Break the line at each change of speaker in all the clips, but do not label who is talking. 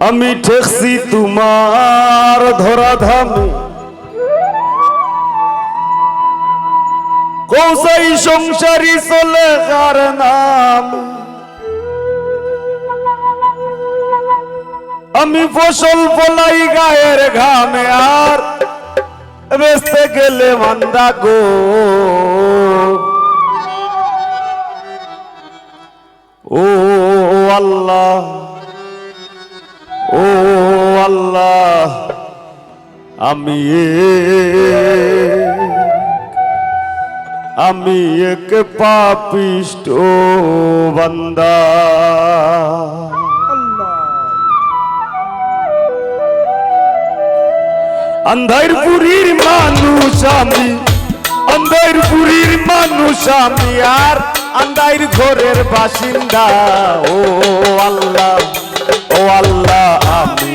আমি ঠেকছি তোমার ধরা ধামে কৌসাই সংসারী চলে কার নাম? আমি ফসল ফলাই গায়ের ঘামে আর বেসতে গেলে মান্দা গো। ও আল্লাহ। আমি আমি এক পাপিষ্ট বান্দা। আন্ধার পুরীর মানুষ আমি আন্ধার পুরীর মানুষ আমি, আর আন্ধার ঘরের বাসিন্দা। ও আল্লাহ ও আল্লাহ, আমি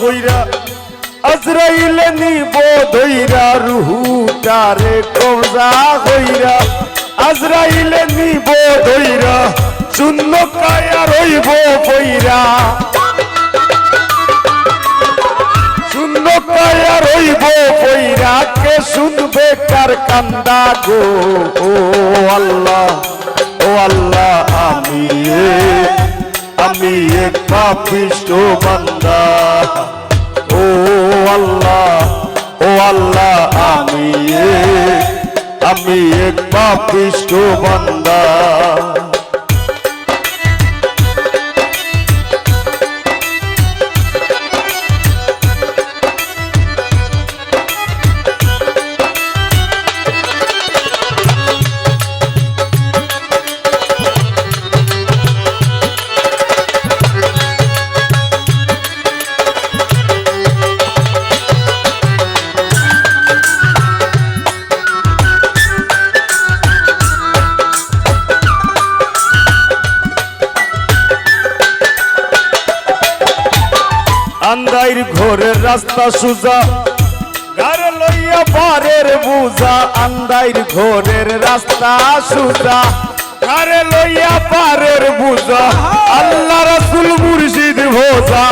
কইরা, আজরাইলে নিব ধইরা রুহুটারে কবজা কইরা। আজরাইলে নিব ধইরা শূন্য কায়া রইব কইরা শূন্য কায়া রইব কইরা কে শুনবে কার কান্দা গো? ও আল্লাহ ও আল্লাহ, আমি আমি এক পাপিষ্ট বান্দা। আল্লাহ আমি আমি এক পাপিষ্ট বান্দা। ঘরের রাস্তা সুজা। গার লইয়া পারের বুঝা, আন্দাইর ঘরের রাস্তা সুজা। গারে লইয়া পারের বুঝা, আল্লাহ রাসুল মুর্শিদ ভোজা।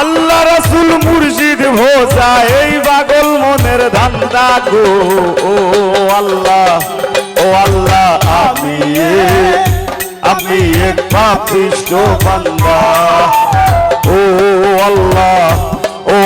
আল্লাহ রাসুল মুর্শিদ ভোজা, এই পাগল মনের ধান্দা গো। ও আল্লাহ ও আল্লাহ, আমি আমি এক পাপিষ্ট বান্দা।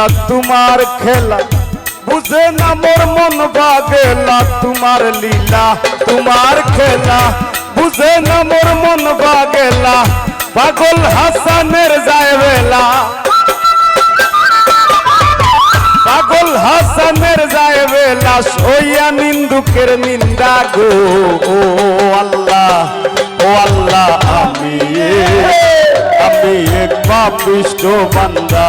লীলা তোমার খেলা। বুঝে না মোর মন বাগেলা তোমার লীলা, তোমার খেলা। বুঝে না মোর মন বাগেলা পাগল হাসানের যায় বেলা। পাগল হাসানের যায় বেলাস হইয়া নিন্দুকের নিন্দা গো, ও আল্লাহ ও আল্লাহ, আমি আমি এক পাপিষ্ট বান্দা।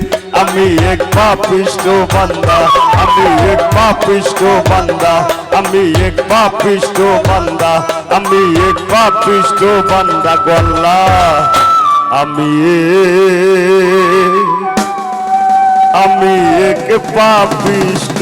আমি এক পাপিষ্ট বান্দা, আমি এক পাপিষ্ট বান্দা, আমি এক পাপিষ্ট বান্দা, আমি এক পাপিষ্ট বান্দা গল্লা। আমি আমি এক পাপিষ্ট